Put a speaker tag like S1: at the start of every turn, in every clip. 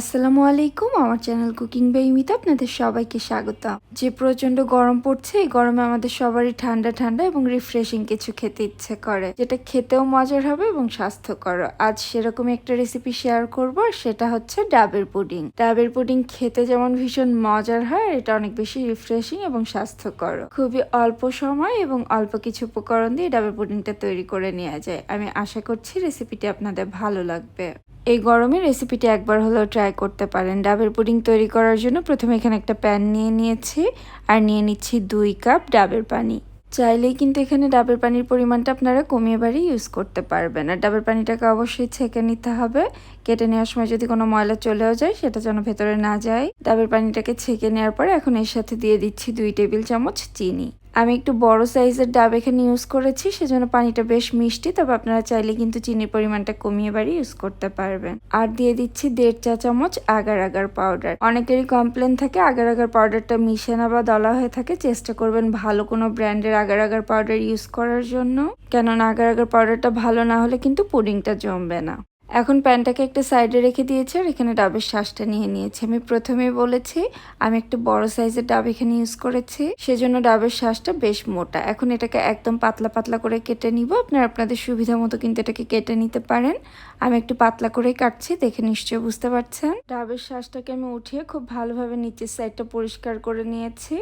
S1: আসসালামু আলাইকুম, আমার চ্যানেল কুকিং বাই মিতা, আপনাদের সবাইকে স্বাগত যে প্রচণ্ড গরম পড়ছে, এই গরমে আমাদের সবারই ঠান্ডা ঠান্ডা এবং রিফ্রেশিং কিছু খেতে ইচ্ছে করে। যেটা খেতেও মজার হবে এবং স্বাস্থ্যকর। আজ সেরকমই একটা রেসিপি শেয়ার করব সেটা হচ্ছে ডাবের পুডিং। ডাবের পুডিং খেতে যেমন ভীষণ মজার হয় এটা অনেক বেশি রিফ্রেশিং এবং স্বাস্থ্যকর। খুবই অল্প সময় এবং অল্প কিছু উপকরণ দিয়ে ডাবের পুডিংটা তৈরি করে নেওয়া যায়। আমি আশা করছি রেসিপিটি আপনাদের ভালো লাগবে। এই গরমে রেসিপিটি একবার হলেও ট্রাই করতে পারেন। ডাবের পুডিং তৈরি করার জন্য প্রথমে এখানে একটা প্যান নিয়ে নিয়েছি আর নিয়ে নিচ্ছি দুই কাপ ডাবের পানি। চাইলেই কিন্তু এখানে ডাবের পানির পরিমাণটা আপনারা কমিয়ে বাড়িয়ে ইউজ করতে পারবেন। আর ডাবের পানিটাকে অবশ্যই ছেঁকে নিতে হবে। কেটে নেওয়ার সময় যদি কোনো ময়লা চলেও যায়, সেটা যেন ভেতরে না যায়। ডাবের পানিটাকে ছেঁকে নেওয়ার পরে এখন এর সাথে দিয়ে দিচ্ছি দুই টেবিল চামচ চিনি। আমি একটু বড় সাইজের ডাব এখানে ইউজ করেছি, সেজন্য পানিটা বেশ মিষ্টি, তবে আপনারা চাইলে কিন্তু চিনির পরিমাণটা কমিয়ে বাড়ি ইউজ করতে পারবেন। আর দিয়ে দিচ্ছি দেড় চা চামচ আগার আগার পাউডার অনেকেরই কমপ্লেন থাকে আগার আগার পাউডারটা মিশে না বা দলা হয়ে থাকে, চেষ্টা করবেন ভালো কোনো ব্র্যান্ডের আগার আগার পাউডার ইউজ করার জন্য। কেননা আগার আগার পাউডারটা ভালো না হলে কিন্তু পুডিংটা জমবে না। এখন প্যানটাকে একটা সাইডে রেখে দিয়েছে আর এখানে ডাবের শ্বাসটা নিয়ে নিয়েছি। আমি প্রথমেই বলেছি, আমি একটু বড় সাইজের ডাব এখানে ইউজ করেছি, সেজন্য ডাবের শ্বাসটা বেশ মোটা। এখন এটাকে একদম পাতলা পাতলা করে কেটে নিব। আপনারা আপনাদের সুবিধা মতো কিন্তু এটাকে কেটে নিতে পারেন। আমি একটু পাতলা করেই কাটছি, দেখে নিশ্চয়ই বুঝতে পারছেন। ডাবের শ্বাসটাকে আমি উঠিয়ে খুব ভালোভাবে নিচের সাইডটা পরিষ্কার করে নিয়েছি।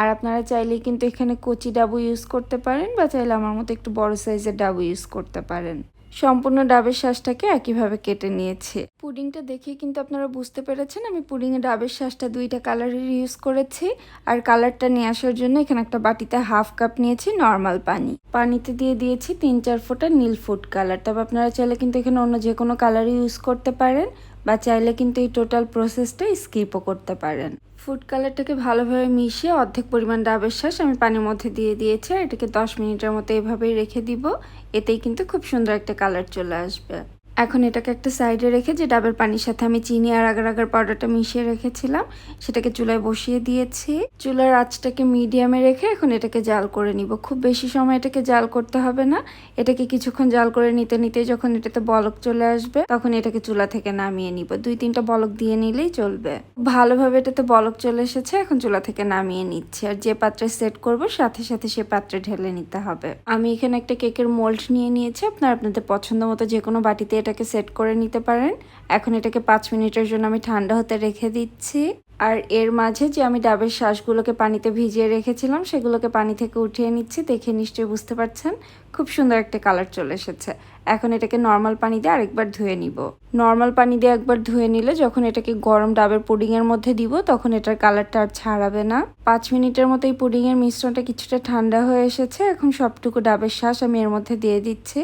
S1: আর আপনারা চাইলেই কিন্তু এখানে কচি ডাবু ইউজ করতে পারেন, বা চাইলে আমার মতো একটু বড় সাইজের ডাবু ইউজ করতে পারেন। সম্পূর্ণ ডাবের শ্বাসটাকে একইভাবে কেটে নিয়েছে। পুডিংটা দেখে কিন্তু আপনারা বুঝতে পেরেছেন, আমি পুডিংয়ে ডাবের শ্বাসটা দুইটা কালারের ইউজ করেছি। আর কালারটা নিয়ে আসার জন্য এখানে একটা বাটিতে হাফ কাপ নিয়েছি নর্মাল পানি। পানিতে দিয়ে দিয়েছি তিন চার ফোঁটা নীল ফুড কালার। তবে আপনারা চাইলে কিন্তু এখানে অন্য যে কোনো কালারই ইউজ করতে পারেন। বা চাইলে কিন্তু এই টোটাল প্রসেসটা স্কিপও করতে পারেন। ফুড কালারটাকে ভালোভাবে মিশিয়ে অর্ধেক পরিমাণ ডাবের শ্বাস আমি পানির মধ্যে দিয়ে দিয়েছি আর এটাকে দশ মিনিটের মতো এভাবেই রেখে দিব। এতেই কিন্তু খুব সুন্দর একটা কালার চলে আসবে। এখন এটাকে একটা সাইডে রেখে যে ডাবের পানির সাথে আমি চিনি আর আগার আগার পাউডারটা মিশিয়ে রেখেছিলাম, সেটাকে চুলায় বসিয়ে দিয়েছি। চুলার আঁচটাকে মিডিয়ামে রেখে এখন এটাকে জাল করে নিব। খুব বেশি সময় এটাকে জাল করতে হবে না। এটাকে কিছুক্ষণ জাল করে নিতে নিতে যখন এটাতে বলক চলে আসবে, তখন এটাকে চুলা থেকে নামিয়ে নিব। দুই তিনটা বলক দিয়ে নিলেই চলবে। ভালোভাবে এটাতে বলক চলে এসেছে, এখন চুলা থেকে নামিয়ে নিচ্ছি। আর যে পাত্রে সেট করব, সাথে সাথে সে পাত্রে ঢেলে নিতে হবে। আমি এখানে একটা কেকের মোল্ড নিয়ে নিয়েছি। আপনার আপনাদের পছন্দ মতো যে কোনো বাটিতে এটাকে সেট করে নিতে পারেন। এখন এটাকে পাঁচ মিনিটের জন্য আমি ঠান্ডা হতে রেখে দিচ্ছি। আর এর মাঝে যে আমি ডাবের শ্বাসগুলোকে পানিতে ভিজিয়ে রেখেছিলাম, সেগুলোকে পানি থেকে উঠিয়ে নিচ্ছি, দেখে নিশ্চয়ই বুঝতে পারছেন, খুব সুন্দর একটা কালার চলে এসেছে। এখন এটাকে নর্মাল পানি দিয়ে আরেকবার ধুয়ে নিব। নর্মাল পানি দিয়ে একবার ধুয়ে নিলে যখন এটাকে গরম ডাবের পুডিং এর মধ্যে দিব, তখন এটার কালারটা আর ছাড়াবে না। পাঁচ মিনিটের মতো এই পুডিং এর মিশ্রণটা কিছুটা ঠান্ডা হয়ে এসেছে, এখন সবটুকু ডাবের শ্বাস আমি এর মধ্যে দিয়ে দিচ্ছি।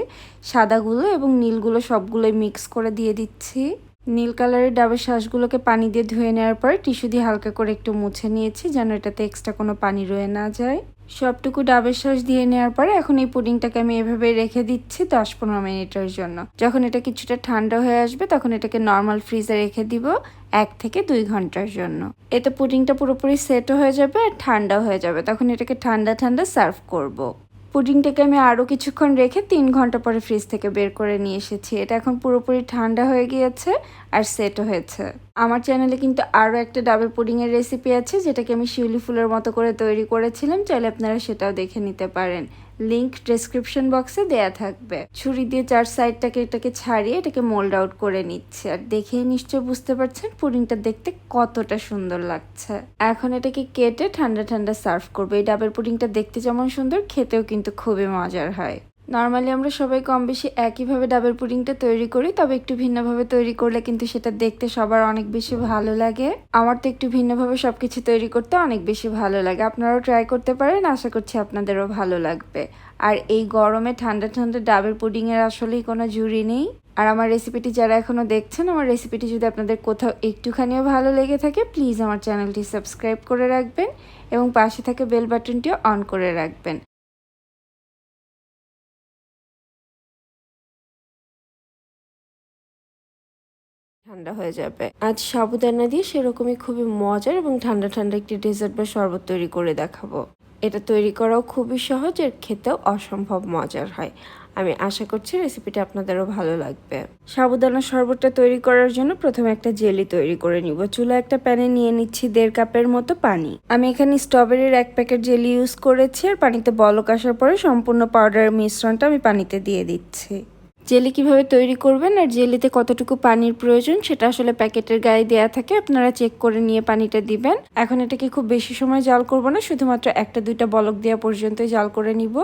S1: সাদাগুলো এবং নীলগুলো সবগুলোই মিক্স করে দিয়ে দিচ্ছি। নীল কালারের ডাবের শ্বাসগুলোকে পানি দিয়ে ধুয়ে নেওয়ার পর টিস্যু দিয়ে হালকা করে একটু মুছে নিয়েছি যেন এটাতে এক্সট্রা কোনো পানি রয়ে না যায়। সবটুকু ডাবের শ্বাস দিয়ে নেওয়ার পরে এখন এই পুডিংটাকে আমি এভাবে রেখে দিচ্ছি দশ পনেরো মিনিটের জন্য। যখন এটা কিছুটা ঠান্ডা হয়ে আসবে তখন এটাকে নর্মাল ফ্রিজে রেখে দিব এক থেকে দুই ঘণ্টার জন্য। এতে পুডিংটা পুরোপুরি সেটও হয়ে যাবে আর ঠান্ডা হয়ে যাবে। তখন এটাকে ঠান্ডা ঠান্ডা সার্ভ করব। পুডিংটাকে আমি আরও কিছুক্ষণ রেখে তিন ঘণ্টা পরে ফ্রিজ থেকে বের করে নিয়ে এসেছি। এটা এখন পুরোপুরি ঠান্ডা হয়ে গিয়েছে আর সেট হয়েছে। আমার চ্যানেলে কিন্তু আরও একটা ডাবের পুডিংয়ের রেসিপি আছে, যেটাকে আমি শিউলি ফুলের মতো করে তৈরি করেছিলাম। চাইলে আপনারা সেটাও দেখে নিতে পারেন। লিংক ডেসক্রিপশন বক্সে দেয়া থাকবে। ছুরি দিয়ে চার সাইডটাকে এটাকে ছাড়িয়ে এটাকে মোল্ড আউট করে নিচ্ছে। আর দেখেই নিশ্চয় বুঝতে পারছেন পুডিংটা দেখতে কতটা সুন্দর লাগছে। এখন এটাকে কেটে ঠান্ডা ঠান্ডা সার্ভ করবে। এই ডাবের পুডিংটা দেখতে যেমন সুন্দর, খেতেও কিন্তু খুবই মজার হয়। নর্মালি আমরা সবাই কম বেশি একইভাবে ডাবের পুডিংটা তৈরি করি তবে একটু ভিন্নভাবে তৈরি করলে কিন্তু সেটা দেখতে সবার অনেক বেশি ভালো লাগে। আমার তো একটু ভিন্নভাবে সবকিছু তৈরি করতে অনেক বেশি ভালো লাগে। আপনারাও ট্রাই করতে পারেন আশা করছি আপনাদেরও ভালো লাগবে। আর এই গরমে ঠান্ডা ঠান্ডা ডাবের পুডিংয়ের আসলেই কোনো জুড়ি নেই। আর আমার রেসিপিটি যারা এখনও দেখছেন আমার রেসিপিটি যদি আপনাদের কোথাও একটুখানিও ভালো লেগে থাকে প্লিজ আমার চ্যানেলটি সাবস্ক্রাইব করে রাখবেন এবং পাশে থাকে বেল বাটনটিও অন করে রাখবেন। ঠান্ডা হয়ে যাবে। আজ সাবুদানা দিয়ে সেরকমই খুবই মজার এবং ঠান্ডা ঠান্ডা একটি ডেজার্ট বা শরবত তৈরি করে দেখাবো। এটা তৈরি করাও খুবই সহজ আর খেতেও অসম্ভব মজার হয়। আমি আশা করছি রেসিপিটা আপনাদেরও ভালো লাগবে। সাবুদানা শরবতটা তৈরি করার জন্য প্রথমে একটা জেলি তৈরি করে নিব। চুলা একটা প্যানে নিয়ে নিচ্ছি দেড় কাপের মতো পানি। আমি এখানে স্ট্রবেরির এক প্যাকেট জেলি ইউজ করেছি, আর পানিতে বলক আসার পরে সম্পূর্ণ পাউডারের মিশ্রণটা আমি পানিতে দিয়ে দিচ্ছি। জেলি কীভাবে তৈরি করবেন আর জেলিতে কতটুকু পানির প্রয়োজন সেটা আসলে প্যাকেটের গায়ে দেয়া থাকে, আপনারা চেক করে নিয়ে পানিটা দিবেন। এখন এটাকে খুব বেশি সময় জাল করব না, শুধুমাত্র একটা দুইটা বলক দেওয়া পর্যন্তই জাল করে নিব।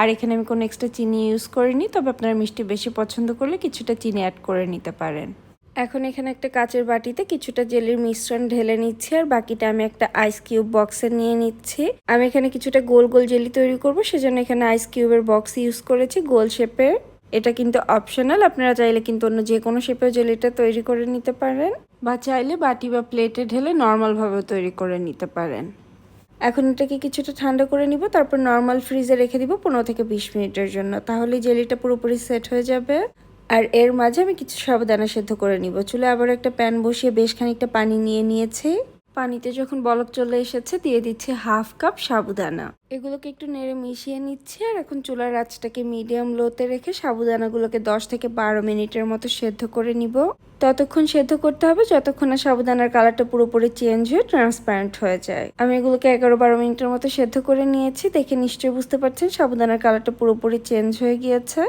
S1: আর এখানে আমি কোনো এক্সট্রা চিনি ইউজ করিনি, তবে আপনারা মিষ্টি বেশি পছন্দ করলে কিছুটা চিনি অ্যাড করে নিতে পারেন। এখন এখানে একটা কাচের বাটিতে কিছুটা জেলির মিশ্রণ ঢেলে নিচ্ছি, আর বাকিটা আমি একটা আইস কিউব বক্সে নিয়ে নিচ্ছি। আমি এখানে কিছুটা গোল গোল জেলি তৈরি করব, সেজন্য এখানে আইস কিউবের বক্স ইউজ করেছি, গোল শেপের এটা কিন্তু অপশনাল আপনারা চাইলে কিন্তু অন্য যে কোনো শেপের জেলিটা তৈরি করে নিতে পারেন বা চাইলে বাটি বা প্লেটে ঢেলে নর্মালভাবেও তৈরি করে নিতে পারেন। এখন এটাকে কিছুটা ঠান্ডা করে নিব, তারপর নর্মাল ফ্রিজে রেখে দিব পনেরো থেকে বিশ মিনিটের জন্য তাহলে জেলিটা পুরোপুরি সেট হয়ে যাবে। আর এর মাঝে আমি কিছু সাবুদানা সেদ্ধ করে নিব, চুলে আবার একটা প্যান বসিয়ে বেশ খানিকটা পানি নিয়ে নিয়েছি। পানিতে যখন বলক চলে এসেছে, দিয়ে দিচ্ছে হাফ কাপ সাবুদানা। এগুলোকে একটু নেড়ে মিশিয়ে নিচ্ছে, আর এখন চুলার আঁচটাকে মিডিয়াম লোতে রেখে সাবুদানাগুলোকে দশ থেকে বারো মিনিটের মতো সেদ্ধ করে নিব। ততক্ষণ সেদ্ধ করতে হবে, যতক্ষণ না সাবুদানার কালারটা পুরোপুরি চেঞ্জ হয়ে ট্রান্সপারেন্ট হয়ে যায়। আমি এগুলোকে এগারো বারো মিনিটের মতো সেদ্ধ করে নিয়েছি, দেখে নিশ্চয়ই বুঝতে পারছেন সাবুদানার কালারটা পুরোপুরি চেঞ্জ হয়ে গিয়েছে।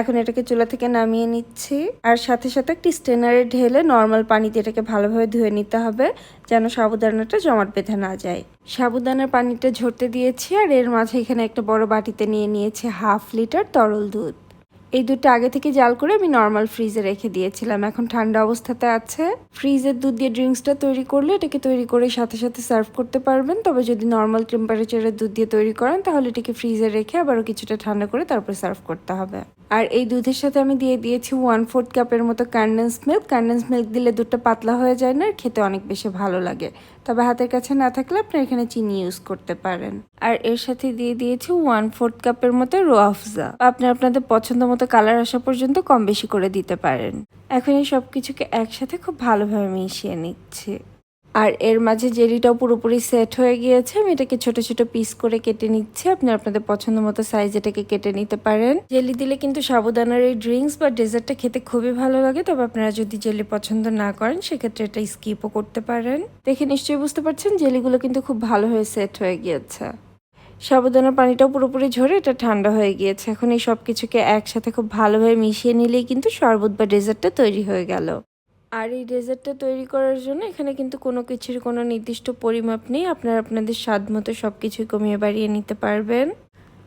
S1: এখন এটাকে চুলা থেকে নামিয়ে নিচ্ছি, আর সাথে সাথে একটি স্টেনারে ঢেলে নর্মাল পানিতে এটাকে ভালোভাবে ধুয়ে নিতে হবে, যেন সাবুদানাটা জমাট বেঁধে না যায়। সাবুদানার পানিটা ঝরতে দিয়েছি, আর এর মাঝে এখানে একটা বড় বাটিতে নিয়ে নিয়েছি হাফ লিটার তরল দুধ। এই দুধটা আগে থেকে জাল করে আমি নর্মাল ফ্রিজে রেখে দিয়েছিলাম। এখন ঠান্ডা অবস্থাতে আছে। ফ্রিজের দুধ দিয়ে ড্রিঙ্কসটা তৈরি করলে এটাকে তৈরি করে সাথে সাথে সার্ভ করতে পারবেন। তবে যদি নর্মাল টেম্পারেচারের দুধ দিয়ে তৈরি করেন, তাহলে এটাকে ফ্রিজে রেখে আবারও কিছুটা ঠান্ডা করে তারপর সার্ভ করতে হবে। আর এই দুধের সাথে আমি দিয়ে দিয়েছি ওয়ান ফোর্থ কাপের মতো কন্ডেন্স মিল্ক কন্ডেন্স মিল্ক দিলে দুধটা পাতলা হয়ে যায় না আর খেতে অনেক বেশি ভালো লাগে। তবে হাতের কাছে না থাকলে আপনি এখানে চিনি ইউজ করতে পারেন। আর এর সাথে দিয়ে দিয়েছি ওয়ান ফোর্থ কাপের মতো রোয়াফজা আপনি আপনাদের পছন্দ মতো কালার আসা পর্যন্ত কম বেশি করে দিতে পারেন। এখন এই সব কিছুকে একসাথে খুব ভালোভাবে মিশিয়ে নিচ্ছি। আর এর মাঝে জেলিটাও পুরোপুরি সেট হয়ে গিয়েছে। আমি এটাকে ছোট ছোট পিস করে কেটে নিচ্ছি। আপনি আপনাদের পছন্দ মতো সাইজ এটাকে কেটে নিতে পারেন। জেলি দিলে কিন্তু সাবুদানার এই ড্রিঙ্কস বা ডেজার্টটা খেতে খুবই ভালো লাগে। তবে আপনারা যদি জেলি পছন্দ না করেন, সেক্ষেত্রে এটা স্কিপও করতে পারেন। দেখে নিশ্চয়ই বুঝতে পারছেন, জেলিগুলো কিন্তু খুব ভালো হয়ে সেট হয়ে গিয়েছে। সাবুদানার পানিটাও পুরোপুরি ঝরে, এটা ঠান্ডা হয়ে গিয়েছে। এখন এই সব কিছুকে একসাথে খুব ভালোভাবে মিশিয়ে নিলেই কিন্তু শরবত বা ডেজার্টটা তৈরি হয়ে গেল। আর এই ডেজার্টটা তৈরি করার জন্য এখানে কিন্তু কোনো কিছুর কোনো নির্দিষ্ট পরিমাপ নেই। আপনারা আপনাদের স্বাদ মতো সব কিছুই কমিয়ে বাড়িয়ে নিতে পারবেন।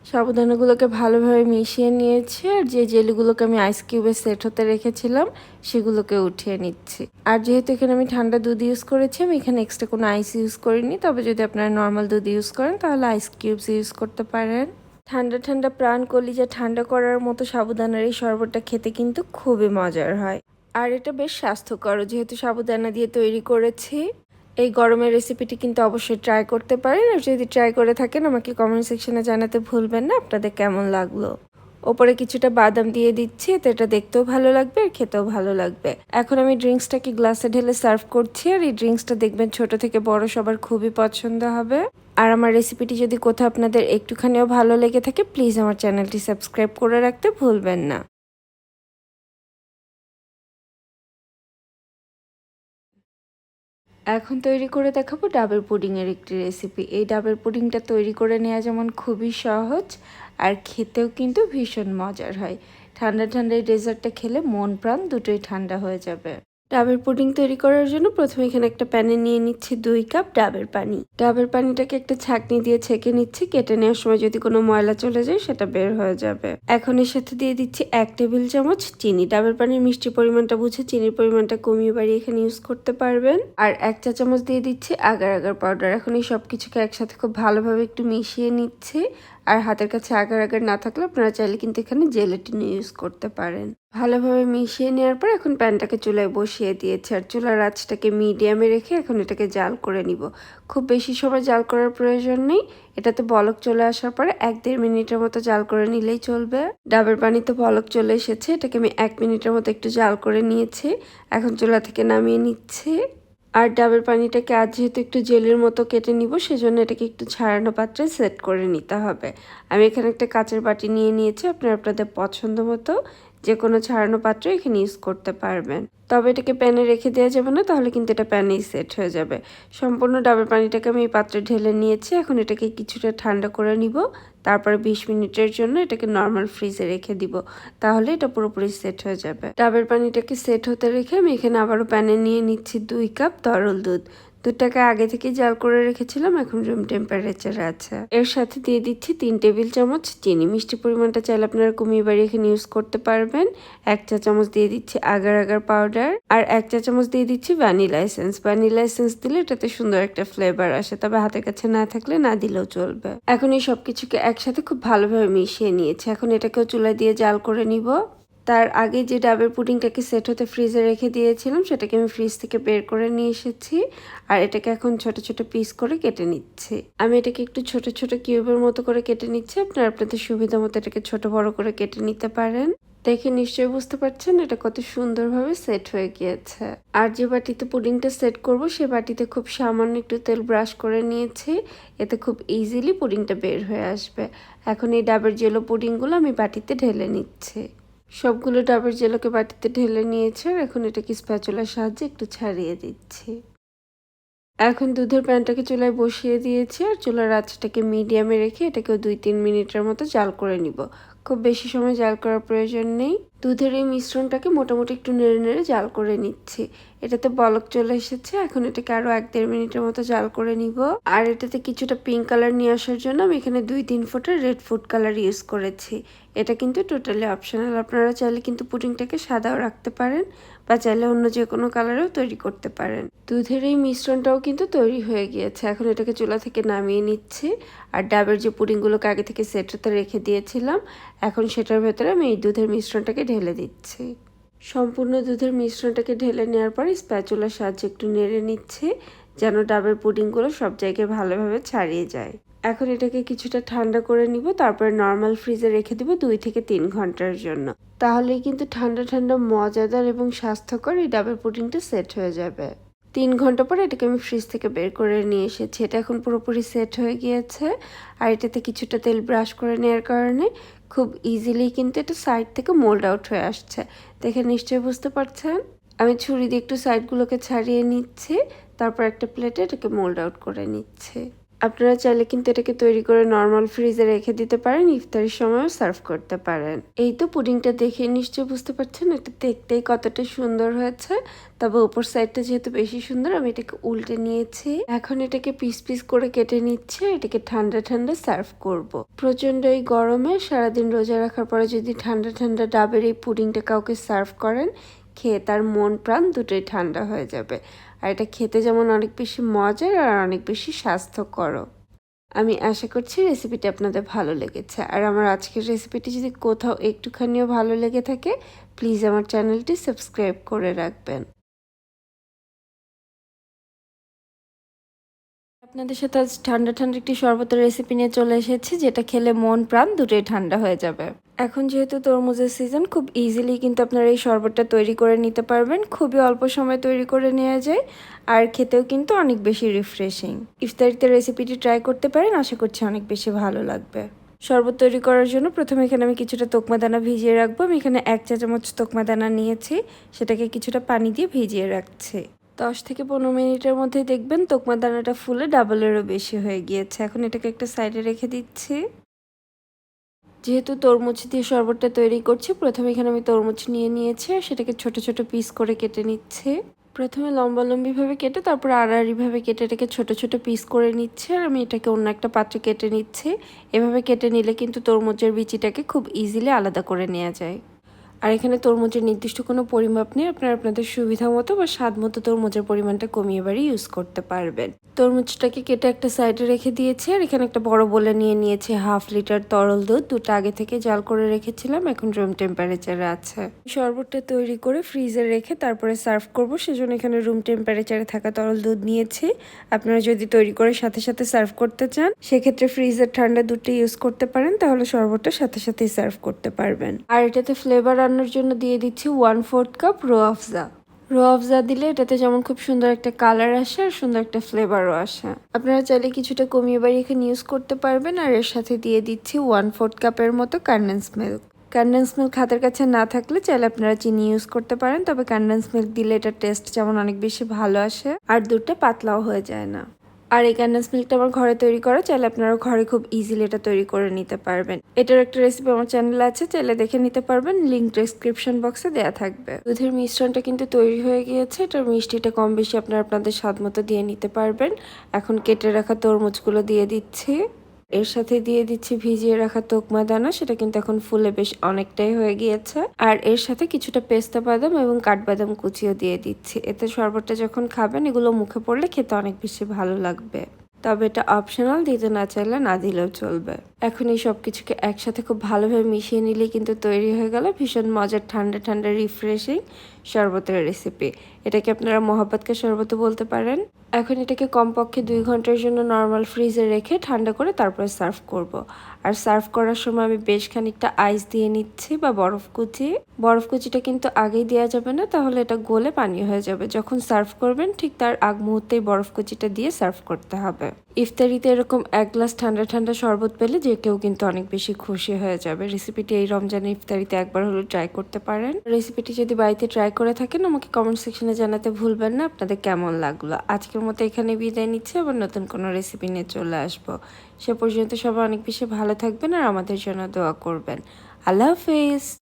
S1: সাবুদানাগুলোকে ভালোভাবে মিশিয়ে নিয়েছি আর যে জেলিগুলোকে আমি আইস কিউবে সেট হতে রেখেছিলাম, সেগুলোকে উঠিয়ে নিচ্ছি। আর যেহেতু এখানে আমি ঠান্ডা দুধ ইউজ করেছি, আমি এখানে এক্সট্রা কোনো আইস ইউজ করিনি। তবে যদি আপনারা নর্মাল দুধ ইউজ করেন, তাহলে আইস কিউবস ইউজ করতে পারেন। ঠান্ডা ঠান্ডা প্রাণ কলিজা ঠান্ডা করার মতো সাবুদানার এই শরবতটা খেতে কিন্তু খুবই মজার হয়। আর এটা বেশ স্বাস্থ্যকর, যেহেতু সাবুদানা দিয়ে তৈরি করেছি। এই গরমের রেসিপিটি কিন্তু অবশ্যই ট্রাই করতে পারেন। আর যদি ট্রাই করে থাকেন, আমাকে কমেন্ট সেকশনে জানাতে ভুলবেন না। আপনাদের কেমন লাগল? ওপরে কিছুটা বাদাম দিয়ে দিচ্ছি, এতে এটা দেখতেও ভালো লাগবে আর খেতেও ভালো লাগবে। এখন আমি ড্রিঙ্কসটাকে গ্লাসে ঢেলে সার্ভ করছি। আর এই ড্রিঙ্কসটা দেখবেন ছোট থেকে বড় সবার খুবই পছন্দ হবে। আর আমার রেসিপিটি যদি কোথাও আপনাদের একটুখানিও ভালো লেগে থাকে প্লিজ আমার চ্যানেলটি সাবস্ক্রাইব করে রাখতে ভুলবেন না। এখন তৈরি করে দেখাবো ডাবের পুডিংয়ের একটি রেসিপি এই ডাবের পুডিংটা তৈরি করে নেওয়া যেমন খুবই সহজ আর খেতেও কিন্তু ভীষণ মজার হয়। ঠান্ডা ঠান্ডা এই ডেজার্টটা খেলে মন প্রাণ দুটোই ঠান্ডা হয়ে যাবে। ডাবের পুডিং তৈরি করার জন্য প্রথমে এখানে একটা প্যানে নিয়ে নিচ্ছি দুই কাপ ডাবের পানি। ডাবের পানিটাকে একটা ছাঁকনি দিয়ে ছেঁকে নিচ্ছি, কেটে নেওয়ার সময় যদি কোনো ময়লা চলে যায় সেটা বের হয়ে যাবে। এখন এর সাথে দিয়ে দিচ্ছি এক টেবিল চামচ চিনি। ডাবের পানির মিষ্টি পরিমাণটা বুঝে চিনির পরিমাণটা কমিয়ে বাড়িয়ে এখানে ইউজ করতে পারবেন। আর এক চা চামচ দিয়ে দিচ্ছি আগার আগার পাউডার এখন এই সব কিছুকে একসাথে খুব ভালোভাবে একটু মিশিয়ে নিচ্ছি। আর হাতের কাছে আগার আগার না থাকলে আপনারা চাইলে কিন্তু এখানে জেলেটিন ইউজ করতে পারেন। ভালোভাবে মিশিয়ে নেওয়ার পর এখন প্যানটাকে চুলায় বসিয়ে দিয়েছি আর চুলার আঁচটাকে মিডিয়ামে রেখে এখন এটাকে জাল করে নিব। খুব বেশি সময় জাল করার প্রয়োজন নেই। এটাতে বলক চলে আসার পরে এক দেড় মিনিটের মতো জাল করে নিলেই চলবে। ডাবের পানিতে বলক চলে এসেছে, এটাকে আমি এক মিনিটের মতো একটু জাল করে নিয়েছি। এখন চুলা থেকে নামিয়ে নিচ্ছি।
S2: আর ডাবের পানিটাকে আজ যেহেতু একটু জেলের মতো কেটে নিব, সেজন্য এটাকে একটু ছাড়ানো পাত্রে সেট করে নিতে হবে। আমি এখানে একটা কাচের বাটি নিয়ে নিয়েছি, আপনারা আপনাদের পছন্দ মতো। যে কোনো ছাড়ানো পাত্র এখানে ইউজ করতে পারবেন। তবে এটাকে প্যানে রেখে দেওয়া যাবে না, তাহলে কিন্তু এটা প্যানেই সেট হয়ে যাবে। সম্পূর্ণ ডাবের পানিটাকে আমি এই পাত্রে ঢেলে নিয়েছি, এখন এটাকে কিছুটা ঠান্ডা করে নিব। তারপরে বিশ মিনিটের জন্য এটাকে নর্মাল ফ্রিজে রেখে দিব, তাহলে এটা পুরোপুরি সেট হয়ে যাবে। ডাবের পানিটাকে সেট হতে রেখে আমি এখানে আবারও প্যানে নিয়ে নিচ্ছি দুই কাপ তরল দুধ। দুধটাকে আগে থেকে জাল করে রেখেছিলাম, এখন রুম টেম্পারেচারে আছে। এর সাথে দিয়ে দিচ্ছি তিন টেবিল চামচ চিনি। মিষ্টি পরিমাণটা চাইলে আপনারা কমিয়ে বাড়িয়ে এখানে ইউজ করতে পারবেন। এক চা চামচ দিয়ে দিচ্ছি আগার আগার পাউডার আর এক চা চামচ দিয়ে দিচ্ছি ভ্যানিলা এসেন্স ভ্যানিলা এসেন্স দিলে এটাতে সুন্দর একটা ফ্লেভার আসে, তবে হাতের কাছে না থাকলে না দিলেও চলবে। এখন এই সবকিছুকে একসাথে খুব ভালোভাবে মিশিয়ে নিয়েছি। এখন এটাকেও চুলায় দিয়ে জাল করে নিব। তার আগে যে ডাবের পুডিংটাকে সেট হতে ফ্রিজে রেখে দিয়েছিলাম, সেটাকে আমি ফ্রিজ থেকে বের করে নিয়ে এসেছি। আর এটাকে এখন ছোট ছোট পিস করে কেটে নিচ্ছি। আমি এটাকে একটু ছোট ছোট কিউবের মতো করে কেটে নিচ্ছি। আপনারা আপনাদের সুবিধা মতো এটাকে ছোট বড় করে কেটে নিতে পারেন। দেখে নিশ্চয়ই বুঝতে পারছেন এটা কত সুন্দরভাবে সেট হয়ে গিয়েছে। আর যে বাটিতে পুডিংটা সেট করব, সে বাটিতে খুব সামান্য একটু তেল ব্রাশ করে নিয়েছি। এতে খুব ইজিলি পুডিংটা বের হয়ে আসবে। এখন এই ডাবের জেলো পুডিংগুলো আমি বাটিতে ঢেলে নিচ্ছি। সবগুলো ডাবের জেলোকে বাটিতে ঢেলে নিয়েছে আর এখন এটাকে স্প্যাচুলার সাহায্যে একটু ছাড়িয়ে দিচ্ছি। এখন দুধের প্যানটাকে চুলায় বসিয়ে দিয়েছি আর চুলার আঁচটাকে মিডিয়ামে রেখে এটাকেও দুই তিন মিনিটের মতো জাল করে নিব। খুব বেশি সময় জাল করার প্রয়োজন নেই। দুধের এই মিশ্রণটাকে মোটামুটি একটু নেড়ে নেড়ে জাল করে নিচ্ছি। এটাতে বলক চলে এসেছে। এখন এটাকে আরও এক দেড় মিনিটের মতো জাল করে নিব। আর এটাতে কিছুটা পিঙ্ক কালার নিয়ে আসার জন্য আমি এখানে দুই তিন ফুটের রেড ফুড কালার ইউজ করেছি। এটা কিন্তু টোটালি অপশনাল আপনারা চাইলে কিন্তু পুডিংটাকে সাদাও রাখতে পারেন। বা চাইলে অন্য যে কোনো কালারেও তৈরি করতে পারেন। দুধের এই মিশ্রণটাও কিন্তু তৈরি হয়ে গিয়েছে। এখন এটাকে চুলা থেকে নামিয়ে নিচ্ছি। আর ডাবের যে পুডিংগুলোকে আগে থেকে সেট হতে রেখে দিয়েছিলাম, এখন সেটার ভেতরে আমি এই দুধের মিশ্রণটাকে ঢেলে দিচ্ছি। সম্পূর্ণ দুধের মিশ্রণটাকে ঢেলে নেওয়ার পর স্প্যাচুলার সাহায্যে একটু নেড়ে নিচ্ছে, যেন ডাবের পুডিংগুলো সব জায়গায় ভালোভাবে ছাড়িয়ে যায়। এখন এটাকে কিছুটা ঠান্ডা করে নিব, তারপরে নর্মাল ফ্রিজে রেখে দিব দুই থেকে তিন ঘণ্টার জন্য। তাহলেই কিন্তু ঠান্ডা ঠান্ডা, মজাদার এবং স্বাস্থ্যকর এই ডাবের পুডিংটা সেট হয়ে যাবে। তিন ঘণ্টা পরে এটাকে আমি ফ্রিজ থেকে বের করে নিয়ে এসেছি। এটা এখন পুরোপুরি সেট হয়ে গিয়েছে আর এটাতে কিছুটা তেল ব্রাশ করে নেওয়ার কারণে খুব ইজিলি কিন্তু এটা সাইড থেকে মোল্ড আউট হয়ে আসছে। দেখে নিশ্চয়ই বুঝতে পারছেন? আমি ছুরি দিয়ে একটু সাইডগুলোকে ছাড়িয়ে নিচ্ছি, তারপর একটা প্লেটে এটাকে মোল্ড আউট করে নিচ্ছি। আপনারা চাইলে কিন্তু এটাকে তৈরি করে নর্মাল ফ্রিজে রেখে দিতে পারেন, ইফতারের সময়ও সার্ভ করতে পারেন। এই তো পুডিংটা দেখে নিশ্চয়ই বুঝতে পারছেন এটা দেখতেই কতটা সুন্দর হয়েছে। তবে উপর সাইডটা যেহেতু বেশি সুন্দর, আমি এটাকে উল্টে নিয়েছি। এখন এটাকে পিস পিস করে কেটে নিচ্ছে এটাকে ঠান্ডা ঠান্ডা সার্ভ করব। প্রচণ্ড এই গরমে সারাদিন রোজা রাখার পরে যদি ঠান্ডা ঠান্ডা ডাবের এই পুডিংটা কাউকে সার্ভ করেন খেয়ে তার মন প্রাণ দুটোই ঠান্ডা হয়ে যাবে। আর এটা খেতে যেমন অনেক বেশি মজার আর অনেক বেশি স্বাস্থ্যকর আমি আশা করছি রেসিপিটি আপনাদের ভালো লেগেছে। আর আমার আজকের রেসিপিটি যদি কোথাও একটুখানিও ভালো লেগে থাকে প্লিজ আমার চ্যানেলটি সাবস্ক্রাইব করে রাখবেন।
S1: আপনাদের সাথে আজ ঠান্ডা ঠান্ডা একটি শরবতের রেসিপি নিয়ে চলে এসেছি, যেটা খেলে মন, প্রাণ দুটোই ঠান্ডা হয়ে যাবে। এখন যেহেতু তরমুজের সিজন খুব ইজিলি কিন্তু আপনারা এই শরবতটা তৈরি করে নিতে পারবেন। খুবই অল্প সময় তৈরি করে নেওয়া যায়, আর খেতেও কিন্তু অনেক বেশি রিফ্রেশিং ইফতারিতে রেসিপিটি ট্রাই করতে পারেন, আশা করছি অনেক বেশি ভালো লাগবে। শরবত তৈরি করার জন্য প্রথমে এখানে আমি কিছুটা তোকমা দানা ভিজিয়ে রাখব। আমি এখানে এক চা চামচ তোকমা দানা নিয়েছি, সেটাকে কিছুটা পানি দিয়ে ভিজিয়ে রাখছি। দশ থেকে পনেরো মিনিটের মধ্যে দেখবেন তোকমা দানাটা ফুলে ডাবলেরও বেশি হয়ে গিয়েছে। এখন এটাকে একটা সাইডে রেখে দিচ্ছি। যেহেতু তরমুজ দিয়ে শরবতটা তৈরি করছি, প্রথমে এখানে আমি তরমুজ নিয়ে নিয়েছি আর সেটাকে ছোট ছোট পিস করে কেটে নিচ্ছে। প্রথমে লম্বা লম্বিভাবে কেটে তারপর আড়াআড়িভাবে কেটে এটাকে ছোট ছোট পিস করে নিচ্ছে আর আমি এটাকে অন্য একটা পাত্রে কেটে নিচ্ছি। এভাবে কেটে নিলে কিন্তু তরমুজের বিচিটাকে খুব ইজিলি আলাদা করে নেওয়া যায়। আর এখানে তরমুজের নির্দিষ্ট কোনো পরিমাপ নেই। আপনারা আপনাদের সুবিধা মতো বা স্বাদ মতো তরমুজের পরিমাণটা কমিয়ে বাড়ি ইউজ করতে পারবেন। তরমুজটাকে কেটে একটা সাইডে রেখে দিয়েছি আর এখানে একটা বড় বলে নিয়ে নিয়েছি হাফ লিটার তরল দুধ। দুটো আগে থেকে জাল করে রেখেছিলাম, এখন রুম টেম্পারেচারে আছে। শরবতটা তৈরি করে ফ্রিজে রেখে তারপরে সার্ভ করব। সেজন্য এখানে রুম টেম্পারেচারে থাকা তরল দুধ নিয়েছি। আপনারা যদি তৈরি করে সাথে সাথে সার্ভ করতে চান, সেক্ষেত্রে ফ্রিজের ঠান্ডা দুধটা ইউজ করতে পারেন। তাহলে শরবতটা সাথে সাথেই সার্ভ করতে পারবেন। আর এটাতে ফ্লেভার আনার জন্য দিয়ে দিচ্ছি one fourth cup Rooh Afza
S2: Rooh Afza দিলে এটাতে যেমন খুব সুন্দর একটা কালার আসে আর সুন্দর একটা ফ্লেভারও আসে। আপনারা চাইলে কিছুটা কমিয়ে বাড়িয়ে এখানে ইউজ করতে পারবেন আর এর সাথে দিয়ে দিচ্ছি ওয়ান ফোর্থ কাপের মতো কন্ডেন্স মিল্ক কন্ডেন্স মিল্ক হাতের কাছে না থাকলে চাইলে আপনারা চিনি ইউজ করতে পারেন, তবে কন্ডেন্স মিল্ক দিলে এটার টেস্ট যেমন অনেক বেশি ভালো আসে আর দুধটা পাতলাও হয়ে যায় না। আর এই কন্ডেন্স মিল্কটা আমার ঘরে তৈরি করা, চাইলে আপনারা ঘরে খুব ইজিলি এটা তৈরি করে নিতে পারবেন। এটার একটা রেসিপি আমার চ্যানেলে আছে, চাইলে দেখে নিতে পারবেন লিঙ্ক ডেসক্রিপশন বক্সে দেওয়া থাকবে। দুধের মিশ্রণটা কিন্তু তৈরি হয়ে গিয়েছে, এটার মিষ্টিটা কম বেশি আপনারা আপনাদের স্বাদ মতো দিয়ে নিতে পারবেন। এখন কেটে রাখা তরমুজগুলো দিয়ে দিচ্ছি। এর সাথে দিয়ে দিচ্ছি ভিজিয়ে রাখা তোকমা দানা, সেটা কিন্তু এখন ফুলে বেশ অনেকটাই হয়ে গিয়েছে। আর এর সাথে কিছুটা পেস্তা বাদাম এবং কাঠবাদাম কুচিও দিয়ে দিচ্ছি। এতে শরবতটা যখন খাবেন, এগুলো মুখে পড়লে খেতে অনেক বেশি ভালো লাগবে। তবে এটা অপশনাল দিতে না চাইলে না দিলেও চলবে। এখন এই সব কিছুকে একসাথে খুব ভালোভাবে মিশিয়ে নিলে কিন্তু তৈরি হয়ে গেল ভীষণ মজার, ঠান্ডা ঠান্ডা রিফ্রেশিং শরবতের রেসিপি এটাকে আপনারা মহাব্বতকে শরবত বলতে পারেন? এখন এটাকে কমপক্ষে দুই ঘণ্টার জন্য নর্মাল ফ্রিজে রেখে ঠান্ডা করে তারপরে সার্ভ করব। আর সার্ভ করার সময় আমি বেশ খানিকটা আইস দিয়ে নিচ্ছি বা বরফ কুচি। বরফ কুচিটা কিন্তু আগেই দেওয়া যাবে না, তাহলে এটা গলে পানি হয়ে যাবে। যখন সার্ভ করবেন ঠিক তার আগ মুহূর্তেই বরফ কুচিটা দিয়ে সার্ভ করতে হবে। ইফতারিতে এরকম এক গ্লাস ঠান্ডা ঠান্ডা শরবত পেলে যে কেউ কিন্তু অনেক বেশি খুশি হয়ে যাবে। রেসিপিটি এই রমজানের ইফতারিতে একবার হলেও ট্রাই করতে পারেন। রেসিপিটি যদি বাড়িতে ট্রাই করে থাকেন, আমাকে কমেন্ট সেকশনে জানাতে ভুলবেন না। আপনাদের কেমন লাগল? আজকের মতো এখানে বিদায় নিচ্ছি। আবার নতুন কোনো রেসিপি নিয়ে চলে আসব। সে পর্যন্ত সবাই অনেক বেশি ভালো থাকবেন আর আমাদের জন্য দোয়া করবেন। আল্লাহ হাফিজ।